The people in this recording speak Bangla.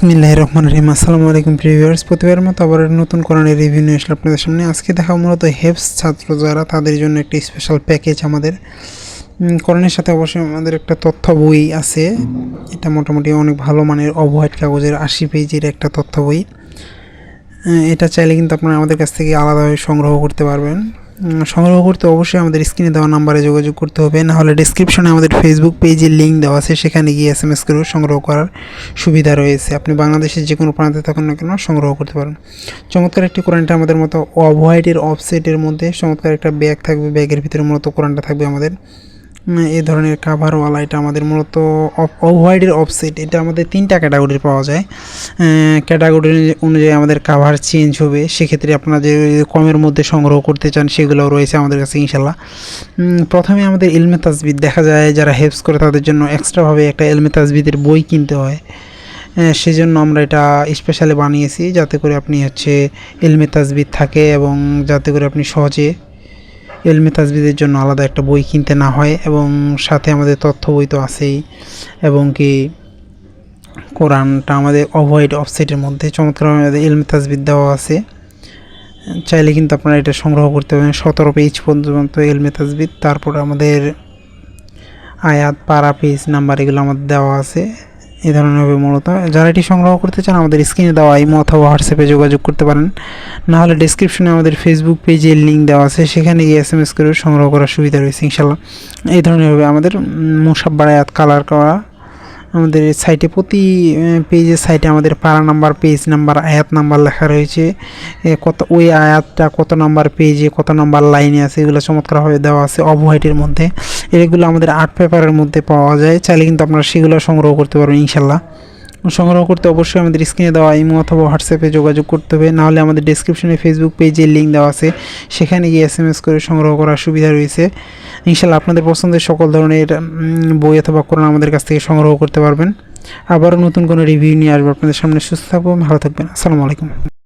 বিসমিল্লাহ রহমান রহিম আসসালামু আলাইকুম প্রিভিয়ার্স প্রতিবারের মতো আবার নতুন কোরআনের রিভিউ নিয়ে আসলে আপনাদের সামনে। আজকে দেখা মূলত হেফস ছাত্র যারা, তাদের জন্য একটি স্পেশাল প্যাকেজ আমাদের। কোরআনের সাথে অবশ্যই আমাদের একটা তথ্য বই আছে। এটা মোটামুটি অনেক ভালো মানের অবহাইট কাগজের আশি পেজের একটা তথ্য বই। এটা চাইলে কিন্তু আপনারা আমাদের কাছ থেকে আলাদাভাবে সংগ্রহ করতে পারবেন। সংগ্রহ করতে অবশ্যই আমাদের স্ক্রিনে দেওয়া নাম্বারে যোগাযোগ করতে হবে। নাহলে ডিসক্রিপশনে আমাদের ফেসবুক পেজের লিঙ্ক দেওয়া আছে। সেখানে গিয়ে এস এম এস করেও সংগ্রহ করার সুবিধা রয়েছে। আপনি বাংলাদেশের যে কোনো প্রান্তে থাকুন না কেন সংগ্রহ করতে পারেন। চমৎকার একটি কোরআনটা আমাদের মতো অফ অফসেটের মধ্যে চমৎকার একটা ব্যাগ থাকবে। ব্যাগের ভিতরে মূলত কোরআনটা থাকবে আমাদের। এই ধরনের কাভারওয়ালা এটা আমাদের মূলত অফ হোয়াইটের অফসেট এটা আমাদের তিনটা ক্যাটাগরির পাওয়া যায়। ক্যাটাগরি অনুযায়ী আমাদের কাভার চেঞ্জ হবে। সেক্ষেত্রে আপনারা যে কমের মধ্যে সংগ্রহ করতে চান সেগুলো রয়েছে আমাদের কাছে ইনশাল্লাহ প্রথমে আমাদের ইলমে তাজবিদ দেখা যায়, যারা হেল্পস করে তাদের জন্য এক্সট্রাভাবে একটা এলমে তাজবিদের বই কিনতে হয়। সেজন্য আমরা এটা স্পেশালি বানিয়েছি, যাতে করে আপনি হচ্ছে এলমে তাজবিদ থাকে এবং যাতে করে আপনি সহজে এলমে তাজবিদের জন্য আলাদা একটা বই কিনতে না হয় এবং সাথে আমাদের তথ্য বই তো আছেই এবং কি কোরআনটা আমাদের অভয়েড অফসেটের মধ্যে চমৎকার আমাদের এলমে তাজবিদ দেওয়া আছে। চাইলে কিন্তু আপনারা এটা সংগ্রহ করতে পারেন। সতেরো পেজ পর্যন্ত এলমে তাজবিদ। তারপর আমাদের আয়াত, পারা পেজ নাম্বার এগুলো আমাদের দেওয়া আছে। এই ধরনের হবে মূলত। যারা এটি সংগ্রহ করতে চান, আমাদের স্ক্রিনে দেওয়া ইমো অথবা হোয়াটসঅ্যাপে যোগাযোগ করতে পারেন। না হলে ডিসক্রিপশনে আমাদের ফেসবুক পেজের লিঙ্ক দেওয়া আছে, সেখানে গিয়ে এস এম এস করে সংগ্রহ করার সুবিধা রয়েছে ইনশাল্লাহ এই ধরনের হবে আমাদের বাড়ায়াত কালার করা আমাদের সাইটে প্রতি পেজের সাইটে আমাদের পাড়া নাম্বার পেজ নাম্বার আয়াত নাম্বার লেখা রয়েছে। কত, ওই আয়াতটা কত নাম্বার পেজে কত নাম্বার লাইনে আছে, এগুলো চমৎকারভাবে দেওয়া আছে অবহাইটের মধ্যে। এগুলো আমাদের আর্ট পেপারের মধ্যে পাওয়া যায়। চাইলে কিন্তু আপনারা সেগুলো সংগ্রহ করতে পারবেন, ইনশাল্লাহ। সংগ্রহ করতে অবশ্যই আমাদের স্ক্রিনে দেওয়া ইমো অথবা হোয়াটসঅ্যাপে যোগাযোগ করতে হবে। নাহলে আমাদের ডিসক্রিপশনে ফেসবুক পেজের লিঙ্ক দেওয়া আছে। সেখানে গিয়ে এস এম এস করে সংগ্রহ করার সুবিধা রয়েছে। ইনশাল্লাহ আপনাদের পছন্দের সকল ধরনের বই অথবা কোরআন আমাদের কাছ থেকে সংগ্রহ করতে পারবেন। আবারও নতুন কোনো রিভিউ নিয়ে আসব আপনাদের সামনে। সুস্থ থাকব ভালো থাকবেন। আসসালামু আলাইকুম।